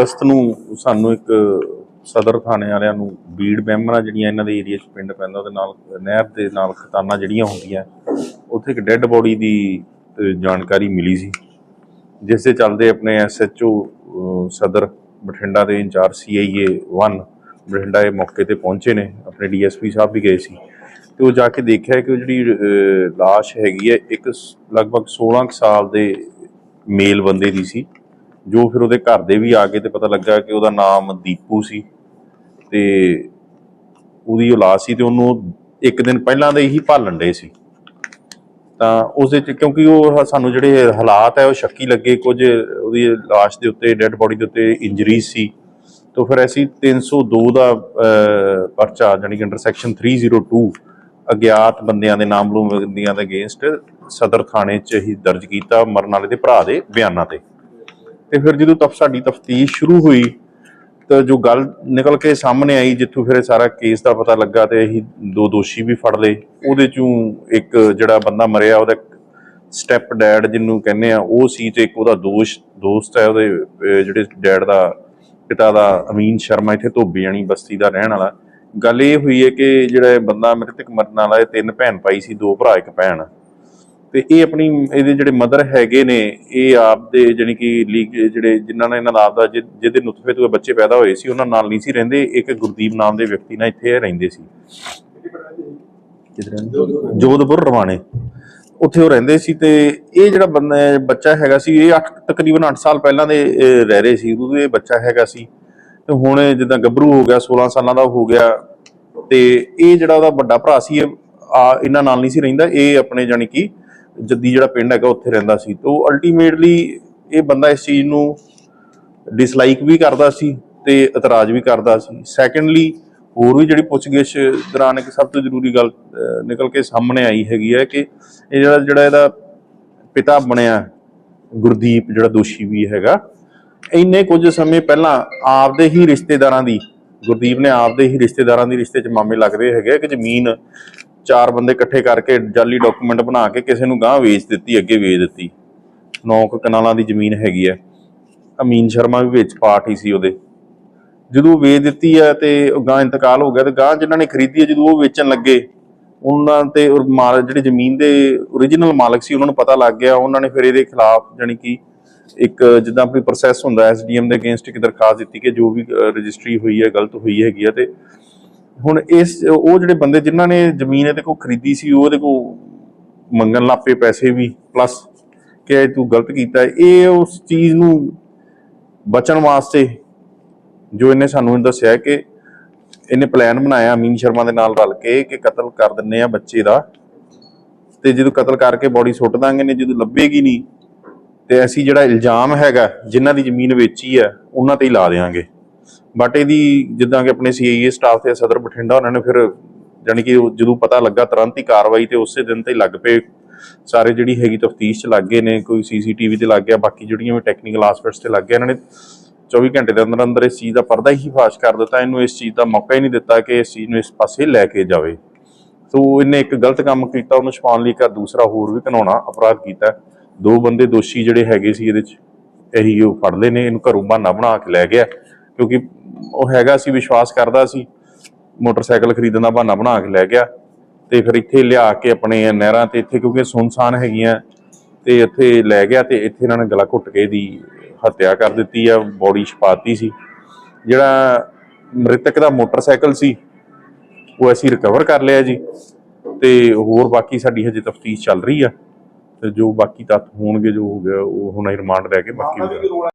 ਅਗਸਤ ਨੂੰ ਸਾਨੂੰ ਇੱਕ ਸਦਰ ਥਾਣੇ ਵਾਲਿਆਂ ਨੂੰ ਬੀੜ ਬੈਮਰਾ ਜਿਹੜੀਆਂ ਇਹਨਾਂ ਦੇ ਏਰੀਆ 'ਚ ਪਿੰਡ ਪੈਂਦਾ ਉਹਦੇ ਨਾਲ ਨਹਿਰ ਦੇ ਨਾਲ ਖਤਾਨਾਂ ਜਿਹੜੀਆਂ ਹੁੰਦੀਆਂ ਉੱਥੇ ਇੱਕ ਡੈੱਡ ਬੋਡੀ ਦੀ ਜਾਣਕਾਰੀ ਮਿਲੀ ਸੀ ਜਿਸ ਦੇ ਚੱਲਦੇ ਆਪਣੇ ਐਸਐਚਓ ਸਦਰ ਬਠਿੰਡਾ ਦੇ ਇੰਚਾਰਜ ਸੀਆਈਏ 1 ਬਠਿੰਡਾ ਇਹ ਮੌਕੇ ਤੇ ਪਹੁੰਚੇ ਨੇ ਆਪਣੇ ਡੀਐਸਪੀ ਸਾਹਿਬ ਵੀ ਗਏ ਸੀ ਤੇ ਉਹ ਜਾ ਕੇ ਦੇਖਿਆ ਕਿ ਉਹ ਜਿਹੜੀ ਅਹ, ਲਾਸ਼ ਹੈਗੀ ਹੈ ਇੱਕ ਲਗਭਗ 16 ਕੁ ਸਾਲ ਦੇ ਮੇਲ ਬੰਦੇ ਦੀ ਸੀ ਜੋ ਫਿਰ ਉਹਦੇ ਘਰ ਦੇ ਵੀ ਆ ਗਏ ਤੇ ਪਤਾ ਲੱਗਾ ਕਿ ਉਹਦਾ ਨਾਮ ਦੀਪੂ ਸੀ ਤੇ ਉਹਦੀ ਔਲਾਦ ਸੀ ਤੇ ਉਹਨੂੰ ਇੱਕ ਦਿਨ ਪਹਿਲਾਂ ਦੇ ਹੀ ਭਾਲਣ ਡੇ ਸੀ। ਤਾਂ ਉਸ ਦੇ ਚ ਕਿਉਂਕਿ ਉਹ ਸਾਨੂੰ ਜਿਹੜੇ ਹਾਲਾਤ ਹੈ, ਉਹ ਸ਼ੱਕੀ ਲੱਗੇ। ਕੁਝ ਉਹਦੀ ਲਾਸ਼ ਦੇ ਉੱਤੇ, ਡੈੱਡ ਬੋਡੀ ਦੇ ਉੱਤੇ ਇੰਜਰੀਜ਼ ਸੀ। ਤਾਂ ਫਿਰ ਅਸੀਂ 302 ਦਾ ਪਰਚਾ ਜਾਨੀ ਕਿ ਅੰਡਰ ਸੈਕਸ਼ਨ 302 ਅਗਿਆਤ ਬੰਦਿਆਂ ਦੇ ਨਾਮਲੂਮ ਬੰਦਿਆਂ ਦੇ ਅਗੇਂਸਟ ਸਦਰ ਥਾਣੇ 'ਚ ਹੀ ਦਰਜ ਕੀਤਾ, ਮਰਨ ਵਾਲੇ ਦੇ ਭਰਾ ਦੇ ਬਿਆਨਾਂ ਤੇ। ਤੇ ਫਿਰ ਜਦੋਂ ਤਫ, ਸਾਡੀ ਤਫਤੀਸ਼ ਸ਼ੁਰੂ ਹੋਈ, ਤਾਂ ਜੋ ਗੱਲ ਨਿਕਲ ਕੇ ਸਾਹਮਣੇ ਆਈ, ਜਿੱਥੋਂ ਫਿਰ ਇਹ ਸਾਰਾ ਕੇਸ ਦਾ ਪਤਾ ਲੱਗਾ ਤੇ ਅਸੀਂ ਦੋ ਦੋਸ਼ੀ ਵੀ ਫੜ ਲਏ। ਉਹਦੇ ਚੋਂ ਇੱਕ ਜਿਹੜਾ ਬੰਦਾ ਮਰਿਆ, ਉਹਦਾ ਸਟੈਪ ਡੈਡ ਜਿਹਨੂੰ ਕਹਿੰਦੇ ਆ, ਉਹ ਸੀ ਤੇ ਇੱਕ ਉਹਦਾ ਦੋਸ਼, ਦੋਸਤ ਹੈ ਉਹਦੇ ਜਿਹੜੇ ਡੈਡ ਦਾ ਪਿਤਾ ਦਾ ਅਮੀਨ ਸ਼ਰਮਾ, ਇੱਥੇ ਧੋਬੀ ਜਾਣੀ ਬਸਤੀ ਦਾ ਰਹਿਣ ਵਾਲਾ। ਗੱਲ ਇਹ ਹੋਈ ਹੈ ਕਿ ਜਿਹੜਾ ਬੰਦਾ ਮ੍ਰਿਤਕ ਮਰਨ ਵਾਲਾ, ਇਹ ਤਿੰਨ ਭੈਣ ਭਾਈ ਸੀ, ਦੋ ਭਰਾ, ਇੱਕ ਭੈਣ। ਤੇ ਇਹ ਆਪਣੀ, ਇਹਦੇ ਜਿਹੜੇ ਮਦਰ ਹੈਗੇ ਨੇ, ਇਹ ਆਪ ਦੇ ਜਾਣੀ ਕਿ ਲੀਗ ਜਿਹੜੇ, ਜਿਨ੍ਹਾਂ ਨੇ ਇਹਨਾਂ ਦਾ ਆਪ ਦਾ ਜਿਹਦੇ ਨੁਤਫੇ ਤੋਂ ਬੱਚੇ ਪੈਦਾ ਹੋਏ ਸੀ, ਉਹਨਾਂ ਨਾਲ ਨਹੀਂ ਸੀ ਰਹਿੰਦੇ, ਇੱਕ ਗੁਰਦੀਪ ਨਾਮ ਦੇ ਵਿਅਕਤੀ ਨਾਲ ਇੱਥੇ ਰਹਿੰਦੇ ਸੀ। ਜੋਧਪੁਰ, ਰਵਾਣੇ। ਉੱਥੇ ਉਹ ਰਹਿੰਦੇ ਸੀ ਤੇ ਇਹ ਜਿਹੜਾ ਬੰਦਾ, ਬੱਚਾ ਹੈਗਾ ਸੀ, ਇਹ 8 ਤਕਰੀਬਨ 8 ਸਾਲ ਪਹਿਲਾਂ ਦੇ ਰਹਿ ਰਹੇ ਸੀ, ਉਦੋਂ ਇਹ ਬੱਚਾ ਹੈਗਾ ਸੀ। ਤੇ ਹੁਣ ਜਿੱਦਾਂ ਗੱਭਰੂ ਹੋ ਗਿਆ 16 ਸਾਲਾਂ ਦਾ ਹੋ ਗਿਆ, ਤੇ ਇਹ ਜਿਹੜਾ ਉਹਦਾ ਵੱਡਾ ਭਰਾ ਸੀ, ਇਹ ਇਹਨਾਂ ਨਾਲ ਨਹੀਂ ਸੀ ਰਹਿੰਦਾ, ਇਹ ਆਪਣੇ ਜਾਣੀ ਕਿ ਜੱਦੀ ਜਿਹੜਾ ਪਿੰਡ ਹੈਗਾ ਉੱਥੇ ਰਹਿੰਦਾ ਸੀ। ਉਹ ਅਲਟੀਮੇਟਲੀ ਇਹ ਬੰਦਾ ਇਸ ਚੀਜ਼ ਨੂੰ ਡਿਸਲਾਈਕ ਵੀ ਕਰਦਾ ਸੀ ਤੇ ਇਤਰਾਜ਼ ਵੀ ਕਰਦਾ ਸੀ। ਸੈਕੰਡਲੀ ਹੋਰ ਵੀ ਜਿਹੜੀ ਪੁੱਛਗਿੱਛ ਦੌਰਾਨ ਇੱਕ ਸਭ ਤੋਂ ਜ਼ਰੂਰੀ ਗੱਲ ਨਿਕਲ ਕੇ ਸਾਹਮਣੇ ਆਈ ਹੈਗੀ ਹੈ ਕਿ ਇਹ ਜਿਹੜਾ ਜਿਹੜਾ ਇਹਦਾ ਪਿਤਾ ਬਣਿਆ, ਗੁਰਦੀਪ ਜਿਹੜਾ ਦੋਸ਼ੀ ਵੀ ਹੈਗਾ, ਇੰਨੇ ਕੁਝ ਸਮੇਂ ਪਹਿਲਾਂ ਆਪਦੇ ਹੀ ਰਿਸ਼ਤੇਦਾਰਾਂ ਦੀ, ਗੁਰਦੀਪ ਨੇ ਆਪਦੇ ਹੀ ਰਿਸ਼ਤੇਦਾਰਾਂ ਦੀ ਰਿਸ਼ਤੇ 'ਚ ਮਾਮੇ ਲੱਗਦੇ ਹੈਗੇ ਕਿ ਜ਼ਮੀਨ ਚਾਰ ਬੰਦੇ ਇਕੱਠੇ ਕਰਕੇ ਜਾਲੀ ਡਾਕੂਮੈਂਟ ਬਣਾ ਕੇ ਕਿਸੇ ਨੂੰ ਗਾਂ ਵੇਚ ਦਿੱਤੀ, ਅੱਗੇ ਵੇਚ ਦਿੱਤੀ। ਨੌ ਕਨਾਲਾਂ ਦੀ ਜ਼ਮੀਨ ਹੈਗੀ ਹੈ। ਅਮੀਨ ਸ਼ਰਮਾ ਵੀ ਵਿੱਚ ਪਾਰਟੀ ਸੀ ਉਹਦੇ। ਜਦੋਂ ਵੇਚ ਦਿੱਤੀ ਹੈ ਤੇ ਉਹ ਗਾਂ ਇੰਤਕਾਲ ਹੋ ਗਿਆ ਤੇ ਗਾਂ ਜਿਨ੍ਹਾਂ ਨੇ ਖਰੀਦੀ ਹੈ, ਜਦੋਂ ਉਹ ਵੇਚਣ ਲੱਗੇ, ਉਹਨਾਂ ਤੇ ਮਾਲ ਜਿਹੜੇ ਜ਼ਮੀਨ ਦੇ origignal ਮਾਲਕ ਸੀ, ਉਹਨਾਂ ਨੂੰ ਪਤਾ ਲੱਗ ਗਿਆ। ਉਹਨਾਂ ਨੇ ਫਿਰ ਇਹਦੇ ਖਿਲਾਫ ਜਾਣੀ ਕਿ ਇੱਕ ਜਿੱਦਾਂ ਕੋਈ ਪ੍ਰੋਸੈਸ ਹੁੰਦਾ ਐਸਡੀਐਮ ਦੇ ਅਗੇਂਸਟ ਇੱਕ ਦਰਖਾਸਤ ਦਿੱਤੀ ਕਿ ਜੋ ਵੀ ਰਜਿਸਟਰੀ ਹੋਈ ਹੈ, ਗਲਤ ਹੋਈ ਹੈਗੀ ਹੈ ਤੇ ਹੁਣ ਇਸ, ਉਹ ਜਿਹੜੇ ਬੰਦੇ ਜਿਨ੍ਹਾਂ ਨੇ ਜ਼ਮੀਨ ਇਹਦੇ ਕੋਲ ਖਰੀਦੀ ਸੀ ਉਹਦੇ ਕੋਲ ਮੰਗਣ ਲੱਪੇ ਪੈਸੇ ਵੀ ਪਲੱਸ ਕਿ ਇਹ ਤੂੰ ਗਲਤ ਕੀਤਾ। ਇਹ ਉਸ ਚੀਜ਼ ਨੂੰ ਬਚਣ ਵਾਸਤੇ ਜੋ ਇਹਨੇ ਸਾਨੂੰ ਦੱਸਿਆ ਕਿ ਇਹਨੇ ਪਲਾਨ ਬਣਾਇਆ ਅਮੀਨ ਸ਼ਰਮਾ ਦੇ ਨਾਲ ਰਲ ਕੇ ਕਿ ਕਤਲ ਕਰ ਦਿੰਨੇ ਆ ਬੱਚੇ ਦਾ। ਤੇ ਜਦੋਂ ਕਤਲ ਕਰਕੇ ਬੋਡੀ ਸੁੱਟ ਦਾਂਗੇ ਨੇ, ਜਦੋਂ ਲੱਭੇਗੀ ਨਹੀਂ, ਤੇ ਅਸੀਂ ਜਿਹੜਾ ਇਲਜ਼ਾਮ ਹੈਗਾ, ਜਿਨ੍ਹਾਂ ਦੀ ਜ਼ਮੀਨ ਵੇਚੀ ਹੈ ਉਹਨਾਂ ਤੇ ਹੀ ਲਾ ਦੇਵਾਂਗੇ ਬਟ ਇਹਦੀ ਜਿੱਦਾਂ ਕਿ ਆਪਣੇ ਸੀਆਈਏ ਸਟਾਫ ਤੇ ਸਦਰ ਬਠਿੰਡਾ ਉਹਨਾਂ ਨੇ ਫਿਰ ਜਾਣੀ ਕਿ ਜਦੋਂ ਪਤਾ ਲੱਗਾ ਤੁਰੰਤ ਹੀ ਕਾਰਵਾਈ ਤੇ ਉਸੇ ਦਿਨ ਤੇ ਲੱਗ ਪਏ। ਸਾਰੇ ਜਿਹੜੀ ਹੈਗੀ ਤਫਤੀਸ਼ ਚ ਲੱਗ ਗਏ ਨੇ, ਕੋਈ ਸੀਸੀਟੀਵੀ ਤੇ ਲੱਗ ਗਿਆ, ਬਾਕੀ ਜਿਹੜੀਆਂ ਵੀ ਟੈਕਨੀਕਲ ਆਸਪੈਕਟਸ ਤੇ ਲੱਗ ਗਿਆ ਇਹਨਾਂ ਨੇ 24 ਘੰਟੇ ਦੇ ਅੰਦਰ ਅੰਦਰ ਇਸ ਚੀਜ਼ ਦਾ ਪਰਦਾ ਹੀ ਫਾਸ਼ ਕਰ ਦਿੱਤਾ। ਇਹਨੂੰ ਇਸ ਚੀਜ਼ ਦਾ ਮੌਕਾ ਹੀ ਨਹੀਂ ਦਿੱਤਾ ਕਿ ਇਸ ਚੀਜ਼ ਨੂੰ ਇਸ ਪਾਸੇ ਲੈ ਕੇ ਜਾਵੇ। ਸੋ ਇਹਨੇ ਇੱਕ ਗਲਤ ਕੰਮ ਕੀਤਾ, ਉਹਨੂੰ ਛਪਾਉਣ ਲਈ ਇੱਕ ਦੂਸਰਾ ਹੋਰ ਵੀ ਘਨਾਉਣਾ ਅਪਰਾਧ ਕੀਤਾ। ਦੋ ਬੰਦੇ ਦੋਸ਼ੀ ਜਿਹੜੇ ਹੈਗੇ ਸੀ ਇਹਦੇ ਚ, ਇਹੀ ਉਹ ਫੜ ਲਏ ਨੇ, ਇਹਨੂੰ ਘਰੋਂ ਬਹਾਨਾ ਬਣਾ ਕੇ ਲੈ ਗਿਆ। ਕਿਉਂਕਿ ਉਹ ਹੈਗਾ ਸੀ, ਵਿਸ਼ਵਾਸ ਕਰਦਾ ਸੀ। ਮੋਟਰਸਾਈਕਲ ਖਰੀਦਣ ਦਾ ਬਹਾਨਾ ਬਣਾ ਕੇ ਲੈ ਗਿਆ ਤੇ ਫਿਰ ਇੱਥੇ ਲਿਆ ਕੇ ਆਪਣੇ ਨਹਿਰਾਂ ਤੇ ਇੱਥੇ, ਕਿਉਂਕਿ ਸੁਨਸਾਨ ਹੈਗੀਆਂ, ਤੇ ਇੱਥੇ ਲੈ ਗਿਆ ਤੇ ਇੱਥੇ ਇਹਨਾਂ ਨੇ ਗਲਾ ਘੁੱਟ ਕੇ ਦੀ ਹੱਤਿਆ ਕਰ ਦਿੱਤੀ ਆ, ਬੋਡੀ ਛਪਾਤੀ ਸੀ। ਜਿਹੜਾ ਮ੍ਰਿਤਕ ਦਾ ਮੋਟਰਸਾਈਕਲ ਸੀ, ਉਹ ਅਸੀਂ ਰਿਕਵਰ ਕਰ ਲਿਆ ਜੀ ਤੇ ਹੋਰ ਬਾਕੀ ਸਾਡੀ ਹਜੇ ਤਫਤੀਸ਼ ਚੱਲ ਰਹੀ ਆ ਤੇ ਜੋ ਬਾਕੀ ਤੱਥ ਹੋਣਗੇ, ਜੋ ਹੋ ਗਿਆ, ਉਹ ਹੁਣ ਰਿਮਾਂਡ ਲੈ ਕੇ ਬਾਕੀ ਹੋ ਜਾਣਾ